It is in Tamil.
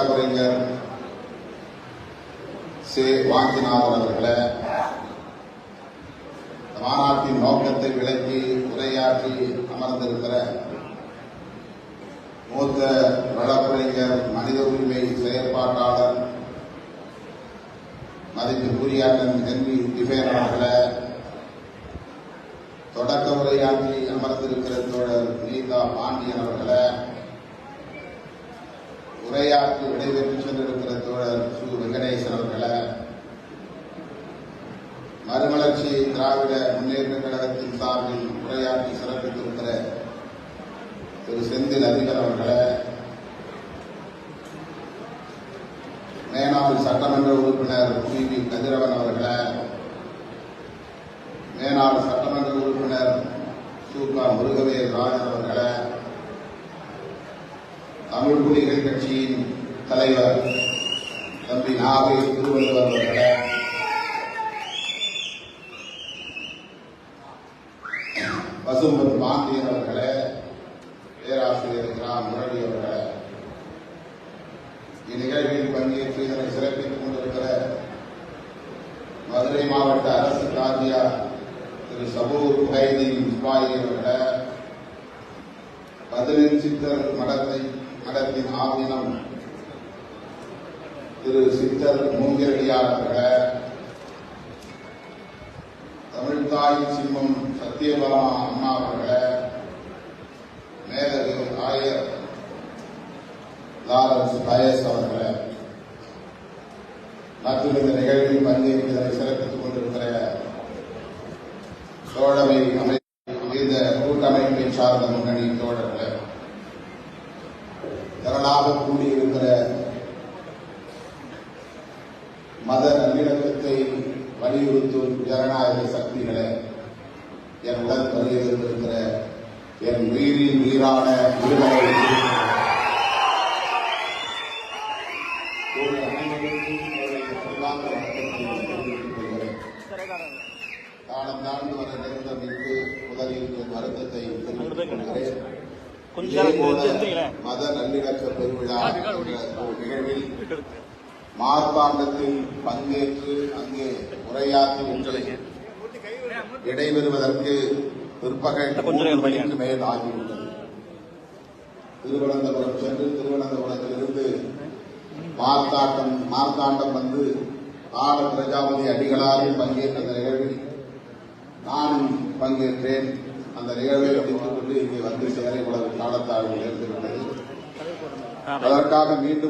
வழக்கறிஞர் சே வாஞ்சிநாதன் அவர்களை மாநாட்டின் நோக்கத்தை விளக்கி உரையாற்றி அமர்ந்திருக்கிற மூத்த வழக்கறிஞர் மனித உரிமை செயற்பாட்டாளர் மதிப்புக்குரிய அண்ணன் ஹென்ரி டிஃபேன் அவர்களை தொடக்க உரையாற்றி அமர்ந்திருக்கிற தோழர் நீதா பாண்டியன் அவர்களை உரையாற்றி விடைபெற்று சென்றிருக்கிற தோழர் சு. வெங்கடேசன் அவர்களை மறுமலர்ச்சி திராவிட முன்னேற்ற கழகத்தின் சார்பில் உரையாற்றி சிறப்பித்திருக்கிற திரு. செந்தில் அதிபர் அவர்களை மேனாள் சட்டமன்ற உறுப்பினர் பி. வி கதிரவன் அவர்களை மேனாள் சட்டமன்ற உறுப்பினர் சு க முருகவேல் ராஜன் அவர்களே தமிழ் புலிகள் கட்சியின் தலைவர் தம்பி நாகை திருவள்ளுவர் அவர்களே. பசும்பன் பாண்டியன் அவர்களே பேராசிரியர் கிராம் முரளி அவர்களே. இந்நிகழ்வில் பங்கேற்று இதனை சிறப்பித்துக் கொண்டிருக்கிற மதுரை மாவட்ட அரசு காஜியா திரு சபூர் முகைதீன் இஸ்மாயில் அவர்களே பதினெண் சித்தர் மடத்தை மடத்தின் ஆதீனம் திரு சித்தர் மூங்கிரடியார் அவர்களே தமிழ்தாய் சிம்மம் சத்யபாமா அம்மா அவர்கள மேதகு ஆயர் லாரன்ஸ் பயஸ் அவர்கள மற்றும் இந்த நிகழ்வில் பங்கேற்று சிறப்பித்துக் கொண்டிருக்கிற தோழமை அமைந்த கூட்டமைப்பை சார்ந்த முன்னணி தோழர்களே திரளாக கூடியிருக்கிற மத நல்லிணக்கத்தை வலியுறுத்தும் ஜனநாயக சக்திகளை என் உடன் வருகிறந்திருக்கிற என் உயிரின் உயிரான விடுதலை காலம் தாழ்ந்து வர நேர்ந்த மீட்பு முதலில் வருத்தத்தை தெரிவித்துக் கொள்கிறேன். மத நல்லிணக்க பெருவிழா நிகழ்வில் மார்த்தாண்டத்தில் பங்கேற்று அங்கே உரையாற்றி இடைபெறுவதற்கு பிற்பகல் மூன்று மணிக்கு மேல் ஆகியுள்ளது. திருவனந்தபுரம் சென்று திருவனந்தபுரத்திலிருந்து மார்த்தாண்டம் மார்த்தாண்டம் வந்து ஆட பிரஜாபதி அடிகளாரில் பங்கேற்ற நிகழ்வில் நானும் பங்கேற்றேன். அந்த நிகழ்வை முடித்துக் கொண்டு இங்கே வந்து சேர இவ்வளவு காலத்தாழ்வு நேர்ந்து விட்டது அதற்காக மீண்டும்